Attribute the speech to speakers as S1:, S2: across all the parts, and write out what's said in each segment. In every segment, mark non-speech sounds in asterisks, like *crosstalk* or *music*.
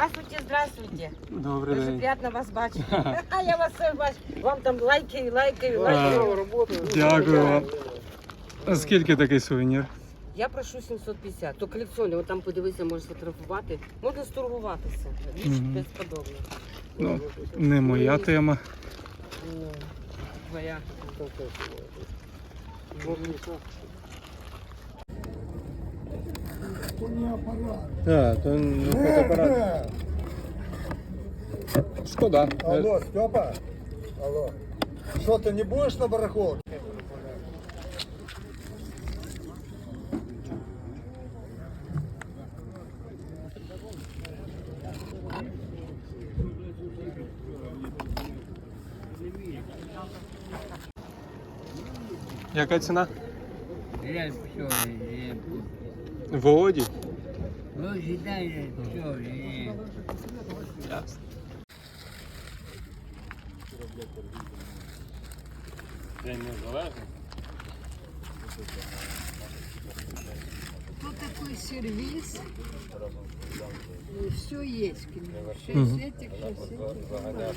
S1: Здравствуйте, здравствуйте.
S2: Добрий
S1: Дуже
S2: день.
S1: приємно вас бачити. *laughs* А я вас все бачу. Вам там лайки, лайки, лайки.
S2: Дякую вам. А скільки такий сувенір?
S1: Я прошу 750. То колекціонні, от там подивися, можеш сфотографувати. Можна сторгуватися. Річ
S2: Мгм.
S1: безподобна.
S2: Ну, не моя тема.
S1: Ну, Твоя.
S2: Так, то ну, фотоапарат. Шкода.
S3: Алло, Степа? Алло. Что, ты не будешь на барахолке?
S2: Яка ціна?
S4: Я все, я...
S2: Володі?
S4: Ну, считай, все, я...
S2: Ясно. День незалежний.
S5: Вот такой сервис. Все есть. Все
S2: Мгм.
S5: сетик, все сетик.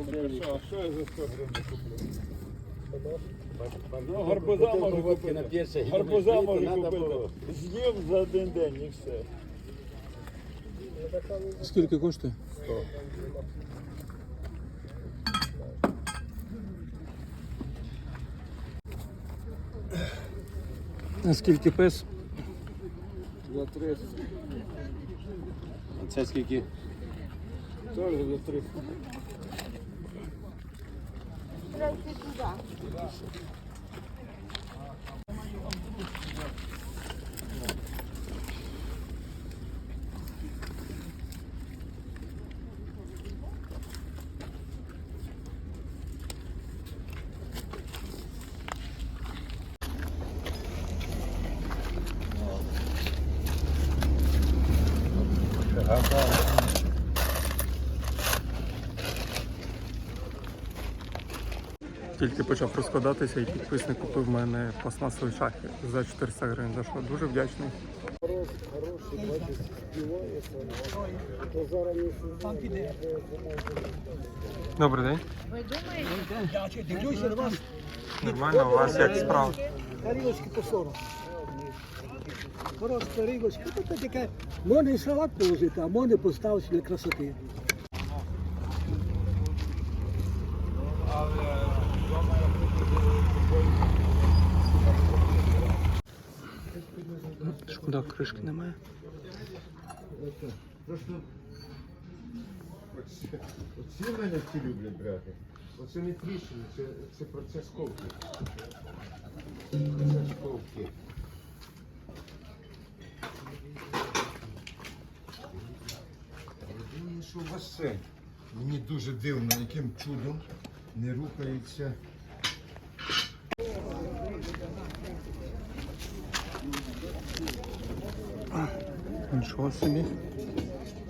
S5: Чё 150? Ну, скільки кросовки продаєте?
S6: Гарбуза можу купити. Гарбуза можу купити. З'їв за один день і все.
S2: Скільки коштує? А скільки пес?
S6: За 300.
S2: Це скільки?
S6: Теж за 300. 在吃吃的。
S2: Тільки почав розкладатися і підписник купив в мене пластмасові шахи за 400 гривень. За що дуже вдячний. Добрий день. Нормально, у вас як справа?
S3: Тарілочки по 40. Хороша тарілочка. Тут таке, можна і салат положити, а можна поставити для красоти.
S2: Шкода, кришки немає.
S7: Оці мене всі люблять брати. Оце не тріщини, це, це процес ковки. Процес ковки. Що у вас це. Мені дуже дивно, яким чудом не рухається.
S2: Нічого собі.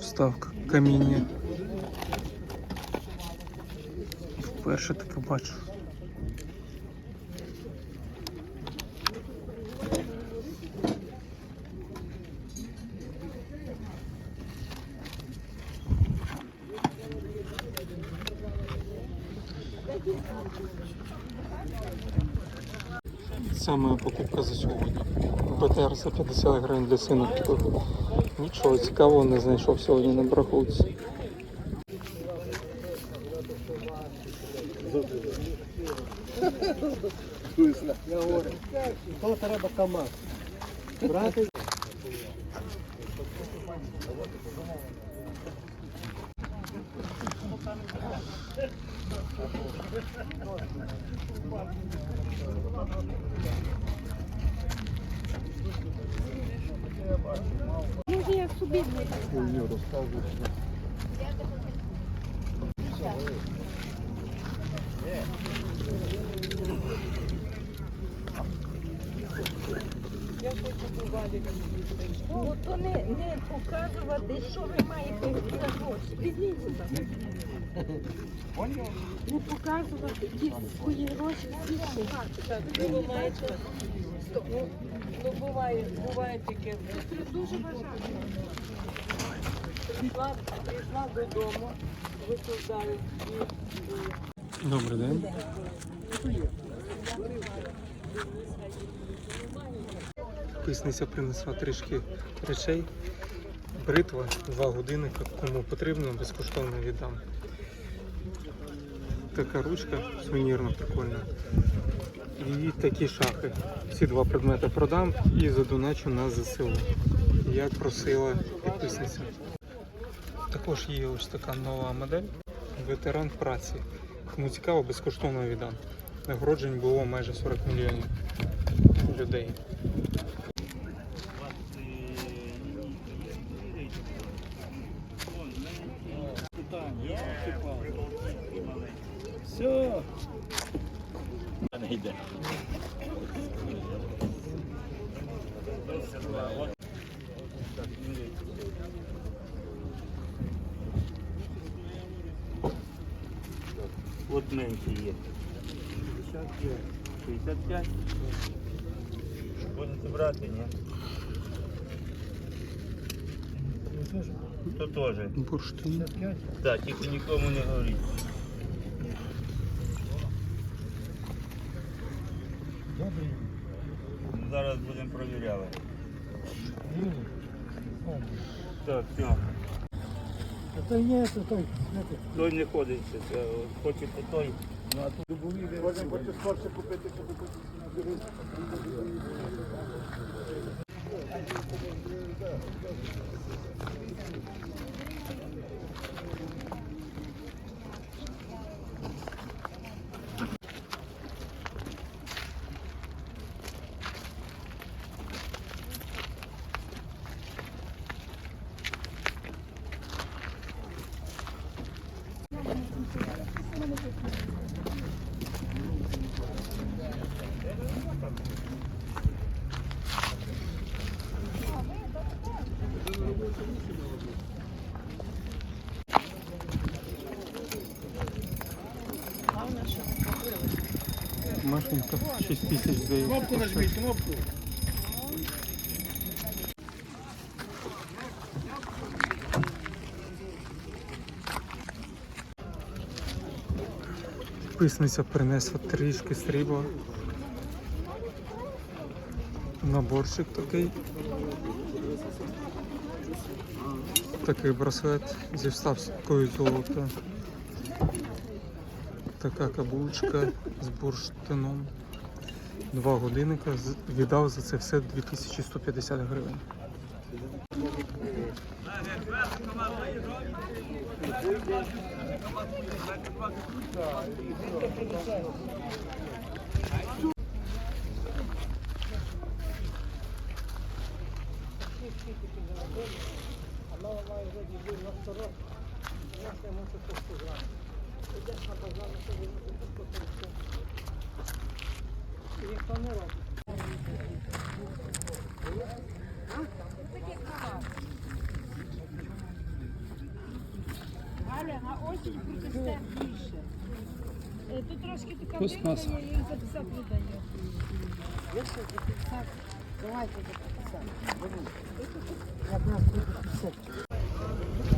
S2: Вставка каміння. Вперше таке бачу. Це Моя покупка за сьогодні. БТР за 50 гривень для сина купив. Нічого цікавого не знайшов сьогодні на браховці.
S3: Я то треба КАМАЗ. Брати
S5: Хуйню розказуєш. Yeah. То не, не показувати, що ви маєте за гроші. Візьміть сюди. Не показувати ті свої гроші.
S1: Ви маєте. Ну, ну буває, буває таке.
S5: Дуже бажаю.
S1: Прийшла, прийшла додому, викладаю і
S2: Добрий день. Писниця принесла трішки речей. Бритва, два годинника, кому потрібно, безкоштовно віддам. Така ручка сувенірна, прикольна. І такі шахи. Ці два предмети продам і задоначу на ЗСУ. Як просила підписниця. Також є ось така нова модель. Ветеран праці. Кому цікаво, безкоштовно віддам. Нагороджень було майже 40 мільйонів людей.
S6: От менше є. 65. Будете брати, ні? То теж.
S2: Бурштин.
S6: Так, тільки нікому не говоріть. Ну, Зараз будемо перевіряти. Так, все.
S3: То є, то той.
S6: Той не ходить, це, хоче по той. Ну, а тут
S2: Машинка 6 тисяч здається. коштує. Підписниця принесла трішки срібла. Наборчик такий. Такий браслет зі вставкою золота. Така каблучка з бурштином. Два годинника. Віддав за це все 2150 гривень.
S5: Галя, на осінь прочисте більше. Е, Тут трошки така Пластмаса. я їх за 50 видаю.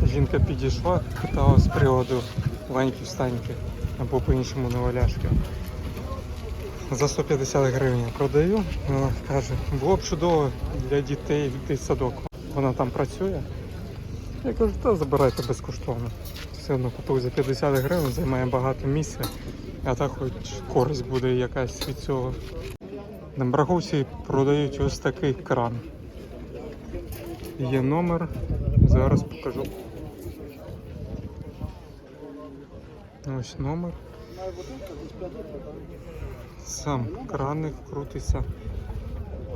S2: Жінка підійшла, питала з приводу Ваньки встаньки або по-іншому новоляшки. За 150 гривень продаю. Вона каже, було б чудово для дітей в садок. Вона там працює. Я кажу, та забирайте безкоштовно. Все одно купив за 50 гривень, займає багато місця А так хоч користь буде якась від цього. На Браховці продають ось такий кран. Є номер, зараз покажу. Ось номер. Сам краник крутиться.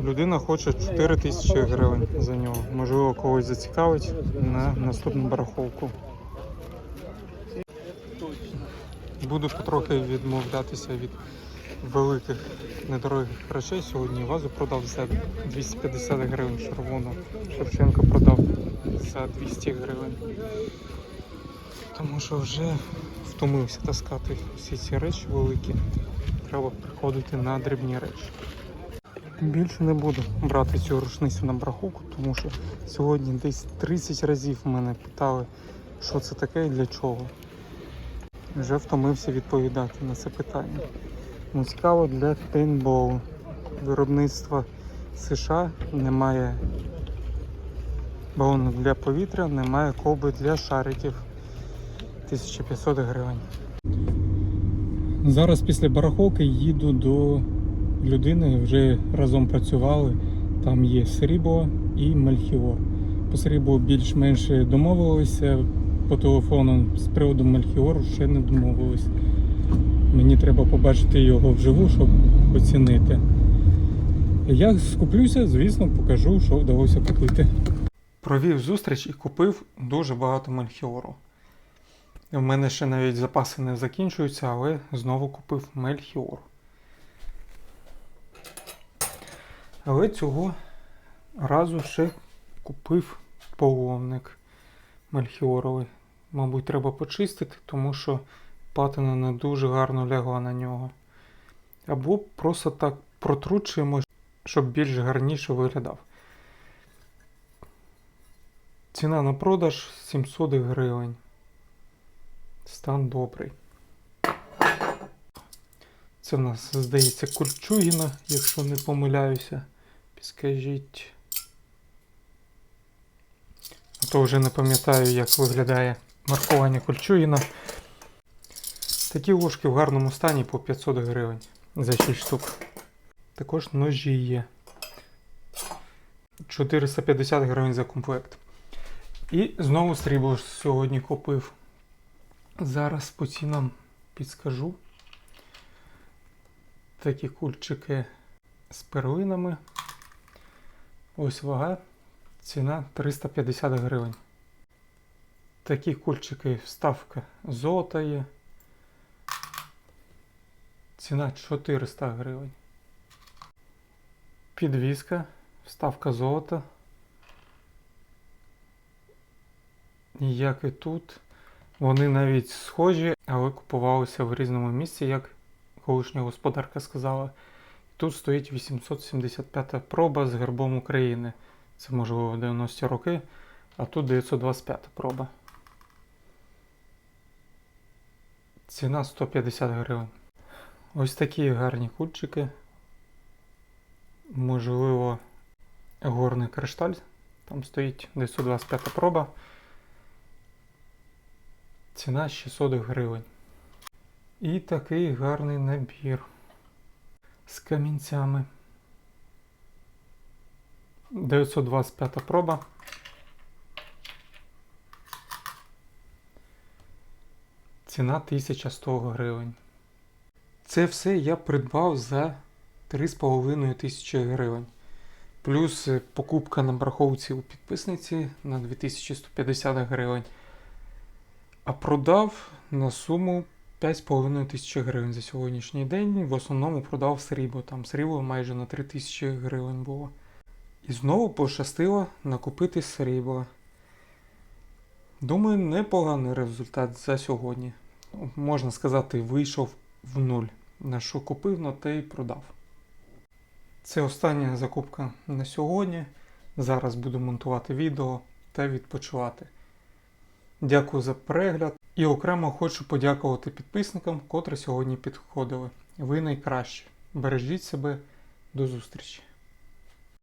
S2: Людина хоче 4 тисячі гривень за нього. Можливо, когось зацікавить на наступну бараховку. Буду потрохи відмовлятися від великих недорогих речей. Сьогодні вазу продав за 250 гривень червону. Шевченко продав за 200 гривень. Тому що вже втомився таскати всі ці речі великі. Треба приходити на дрібні речі. Більше не буду брати цю рушницю на браховку, тому що сьогодні десь 30 разів мене питали, що це таке і для чого. Вже втомився відповідати на це питання. Ну, цікаво для пейнтболу. Виробництва США немає балону для повітря, немає колби для шариків. 1500 гривень. Зараз після бараховки їду до людини, вже разом працювали. Там є Срібло і Мельхіор. По Сріблу більш-менш домовилися. По телефону з приводу Мельхіору ще не домовились. Мені треба побачити його вживу, щоб оцінити. Я скуплюся, звісно, покажу, що вдалося купити. Провів зустріч і купив дуже багато Мельхіору. У мене ще навіть запаси не закінчуються, але знову купив Мельхіор. Але цього разу ще купив половник Мельхіоровий. Мабуть, треба почистити, тому що патина не дуже гарно лягла на нього. Або просто так протручуємо, щоб більш гарніше виглядав. Ціна на продаж 700 гривень. Стан добрий. Це в нас, здається, Кольчугіна, якщо не помиляюся. Підскажіть. А то вже не пам'ятаю, як виглядає маркування Кольчугіна. Такі ложки в гарному стані по 500 гривень за 6 штук. Також ножі є. 450 гривень за комплект. І знову срібло сьогодні купив. Зараз по цінам підскажу. Такі кульчики з перлинами. Ось вага. Ціна 350 гривень. Такі кульчики вставка золота є. Ціна 400 гривень. Підвіска, вставка золота. Як і тут. Вони навіть схожі, але купувалися в різному місці, як колишня господарка сказала. Тут стоїть 875 проба з гербом України. Це можливо 90-ті роки, а тут 925 проба. Ціна 150 гривень. Ось такі гарні кульчики. Можливо, горний кришталь. Там стоїть 925 проба. Ціна 600 гривень. І такий гарний набір з камінцями. 925 проба. Ціна 1100 гривень. Це все я придбав за 3,5 тисячі гривень. Плюс покупка на браховці у підписниці на 2150 гривень. А продав на суму 5,5 тисячі гривень за сьогоднішній день. В основному продав срібло. Там срібло майже на 3 тисячі гривень було. І знову пощастило накупити срібло. Думаю, непоганий результат за сьогодні. Можна сказати, вийшов в нуль. На що купив, на те і продав. Це остання закупка на сьогодні. Зараз буду монтувати відео та відпочивати. Дякую за перегляд. І окремо хочу подякувати підписникам, котрі сьогодні підходили. Ви найкращі. Бережіть себе. До зустрічі!